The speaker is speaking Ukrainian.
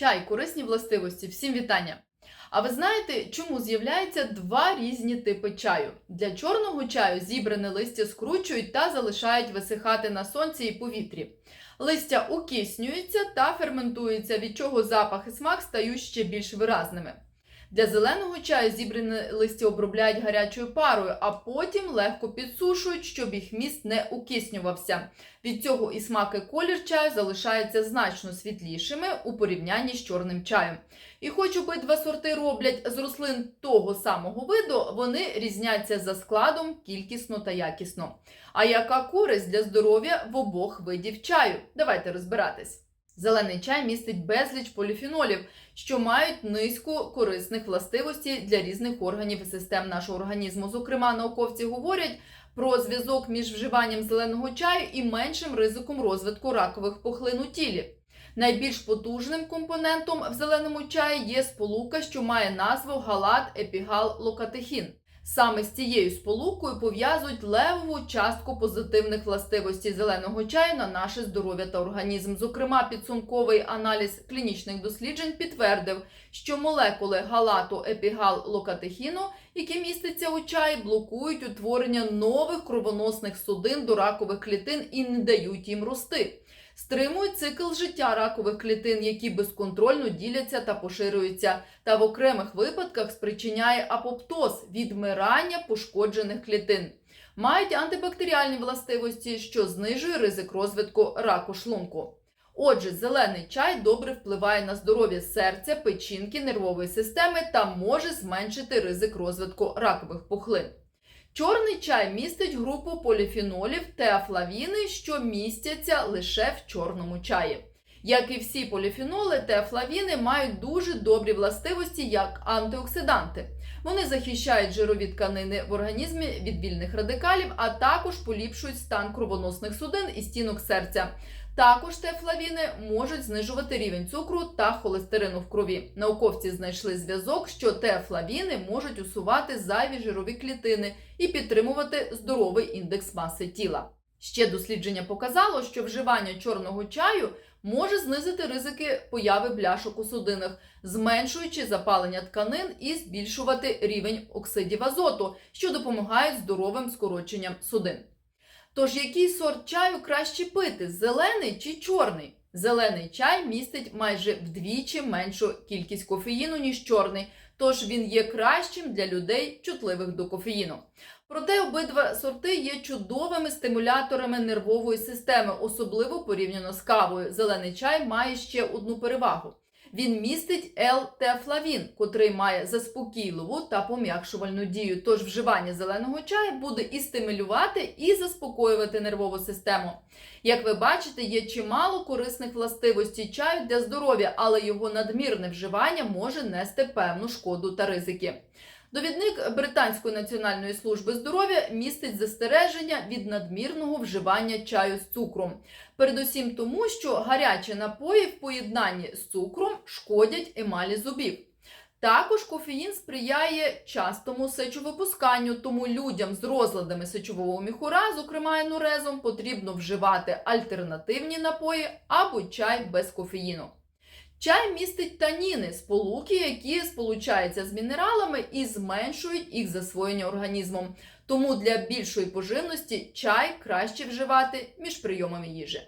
Чай, корисні властивості. Всім вітання! А ви знаєте, чому з'являються два різні типи чаю? Для чорного чаю зібране листя скручують та залишають висихати на сонці і повітрі. Листя укиснюються та ферментуються, від чого запах і смак стають ще більш виразними. Для зеленого чаю зібране листя обробляють гарячою парою, а потім легко підсушують, щоб їх міст не укиснювався. Від цього і смак, і колір чаю залишаються значно світлішими у порівнянні з чорним чаєм. І хоч обидва сорти роблять з рослин того самого виду, вони різняться за складом кількісно та якісно. А яка користь для здоров'я в обох видів чаю? Давайте розбиратись. Зелений чай містить безліч поліфенолів, що мають низку корисних властивостей для різних органів і систем нашого організму. Зокрема, науковці говорять про зв'язок між вживанням зеленого чаю і меншим ризиком розвитку ракових пухлин у тілі. Найбільш потужним компонентом в зеленому чаї є сполука, що має назву галат епігал локатехін. Саме з цією сполукою пов'язують левову частку позитивних властивостей зеленого чаю на наше здоров'я та організм. Зокрема, підсумковий аналіз клінічних досліджень підтвердив, що молекули галату епігал локатехіну, які містяться у чаї, блокують утворення нових кровоносних судин до ракових клітин і не дають їм рости. Стримують цикл життя ракових клітин, які безконтрольно діляться та поширюються, та в окремих випадках спричиняє апоптоз відмирання пошкоджених клітин. Мають антибактеріальні властивості, що знижує ризик розвитку раку шлунку. Отже, зелений чай добре впливає на здоров'я серця, печінки, нервової системи та може зменшити ризик розвитку ракових пухлин. Чорний чай містить групу поліфенолів теафлавіни, що містяться лише в чорному чаї. Як і всі поліфеноли, теафлавіни мають дуже добрі властивості як антиоксиданти. Вони захищають жирові тканини в організмі від вільних радикалів, а також поліпшують стан кровоносних судин і стінок серця. Також теафлавіни можуть знижувати рівень цукру та холестерину в крові. Науковці знайшли зв'язок, що теафлавіни можуть усувати зайві жирові клітини і підтримувати здоровий індекс маси тіла. Ще дослідження показало, що вживання чорного чаю може знизити ризики появи бляшок у судинах, зменшуючи запалення тканин і збільшувати рівень оксидів азоту, що допомагають здоровим скороченням судин. Тож який сорт чаю краще пити зелений чи чорний? Зелений чай містить майже вдвічі меншу кількість кофеїну, ніж чорний, тож він є кращим для людей, чутливих до кофеїну. Проте обидва сорти є чудовими стимуляторами нервової системи, особливо порівняно з кавою. Зелений чай має ще одну перевагу. Він містить L-тефлавін, котрий має заспокійливу та пом'якшувальну дію. Тож вживання зеленого чаю буде і стимулювати, і заспокоювати нервову систему. Як ви бачите, є чимало корисних властивостей чаю для здоров'я, але його надмірне вживання може нести певну шкоду та ризики. Довідник Британської національної служби здоров'я містить застереження від надмірного вживання чаю з цукром. Передусім тому, що гарячі напої в поєднанні з цукром шкодять емалі зубів. Також кофеїн сприяє частому сечовипусканню, тому людям з розладами сечового міхура, зокрема енурезом, потрібно вживати альтернативні напої або чай без кофеїну. Чай містить таніни, сполуки, які сполучаються з мінералами і зменшують їх засвоєння організмом. Тому для більшої поживності чай краще вживати між прийомами їжі.